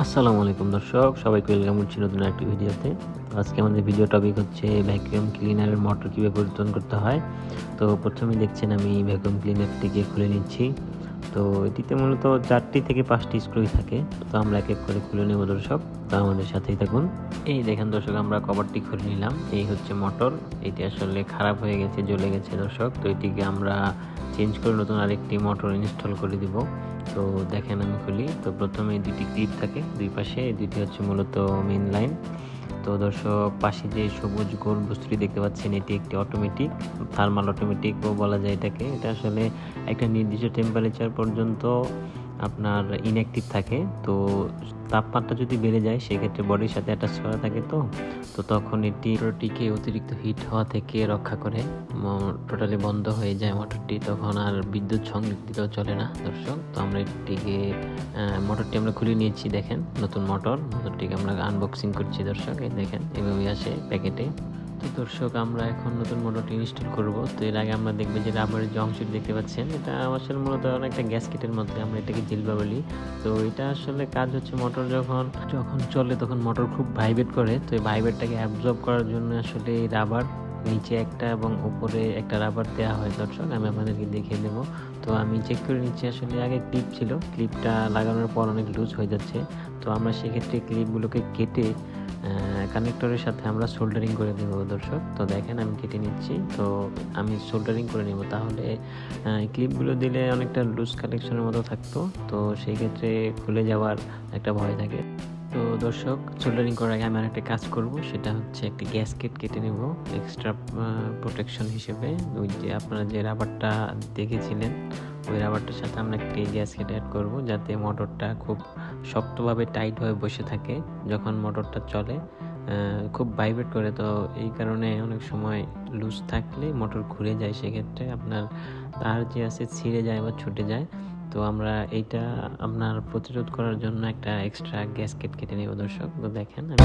আসসালামু আলাইকুম দর্শক, সবাইকে ওয়েলকাম করছি নতুন একটি ভিডিওতে। আজকে আমাদের ভিডিও টপিক হচ্ছে ভ্যাকুয়াম ক্লিনারের মোটর কীভাবে পরিবর্তন করতে হয়। তো প্রথমে দেখছেন আমি ভ্যাকুয়াম ক্লিনারটিকে খুলে নিচ্ছি। তো এটিতে মূলত চারটি থেকে পাঁচটি স্ক্রুই থাকে। তো আমরা এক এক করে খুলে নেব দর্শক। তো আমাদের সাথেই থাকুন। এই দেখেন দর্শক, আমরা কভারটি খুলে নিলাম। এই হচ্ছে মোটর এটি আসলে খারাপ হয়ে গেছে, জ্বলে গেছে দর্শক। তো এটিকে আমরা চেঞ্জ করে নতুন আরেকটি মোটর ইনস্টল করে দিব। তো দেখেন আমি খুলি। তো প্রথমে দুটি ক্লিপ থাকে দুই পাশে, দুইটি হচ্ছে মূলত মেন লাইন তো দর্শক, পাশে যে সবুজ গোল বস্তুটি দেখতে পাচ্ছেন, এটি একটি অটোমেটিক থার্মাল অটোমেটিকও বলা যায় এটাকে। এটা আসলে একটা নির্দিষ্ট টেম্পারেচার পর্যন্ত আপনার ইনঅ্যাক্টিভ থাকে। তো তাপমাত্রা যদি বেড়ে যায়, সেক্ষেত্রে বডির সাথে অ্যাটাচ করা থাকে তো? তো তখন এটি মোটরটিকে অতিরিক্ত হিট হওয়া থেকে রক্ষা করে টোটালি বন্ধ হয়ে যায় মোটরটি তখন আর বিদ্যুৎ সংযুক্তিত চলে না, দর্শক। তো আমরা এটিকে মোটরটি আমরা খুলে নিয়েছি, দেখেন। নতুন মোটর মোটরটিকে আমরা আনবক্সিং করছি, দর্শক। এই দেখেন, এভাবেই আসে প্যাকেটে। তো দর্শক, আমরা এখন নতুন মোটরটি ইনস্টল করব। তো এর আগে আমরা দেখবে যে রাবারের যে অংশটি দেখতে পাচ্ছেন। এটা আসলে মূলত অনেকটা গ্যাসকেটের মধ্যে আমরা এটাকে জিলবা বলি। তো এটা আসলে কাজ হচ্ছে মোটর যখন যখন চলে তখন মোটর খুব ভাইব্রেট করে। তো এই ভাইব্রেটটাকে অ্যাবজর্ব করার জন্য আসলে রাবার নিচে একটা এবং উপরে একটা রাবার দেওয়া হয় দর্শক, আমি আপনাদেরকে দেখিয়ে দেবো। তো আমি চেক করে নিচ্ছি, আসলে আগে ক্লিপ ছিল। ক্লিপটা লাগানোর পর অনেক লুজ হয়ে যাচ্ছে। তো আমরা সেক্ষেত্রে ক্লিপগুলোকে কেটে কানেক্টরের সাথে আমরা সোল্ডারিং করে দেবো দর্শক। তো দেখেন, আমি কেটে নিচ্ছি। তো আমি সোল্ডারিং করে নেব। তাহলে ক্লিপগুলো দিলে অনেকটা লুজ কালেকশনের মতো থাকতো। তো সেই ক্ষেত্রে খুলে যাওয়ার একটা ভয় থাকে। তো দর্শক সোল্ডারিং করার আগে আমি আরেকটা কাজ করব। সেটা হচ্ছে একটি গ্যাসকেট কেটে নেব। এক্সট্রা প্রোটেকশন হিসেবে। ওই যে আপনারা যে রাবারটা দেখেছিলেন ওই রাবারটার সাথে আমরা একটি গ্যাসকেট অ্যাড করব, যাতে মোটরটা খুব শক্তভাবে টাইট হয়ে বসে থাকে যখন মোটরটা চলে। খুব ভাইব্রেট করে, তো এই কারণে অনেক সময় লুজ থাকলে মোটর ঘুরে যায় সেক্ষেত্রে আপনার তার যে আছে ছিঁড়ে যায় বা ছুটে যায়। তো আমরা এইটা আপনার প্রতিরোধ করার জন্য একটা এক্সট্রা গ্যাসকেট কেটে নেব দর্শক। তো দেখেন, আমি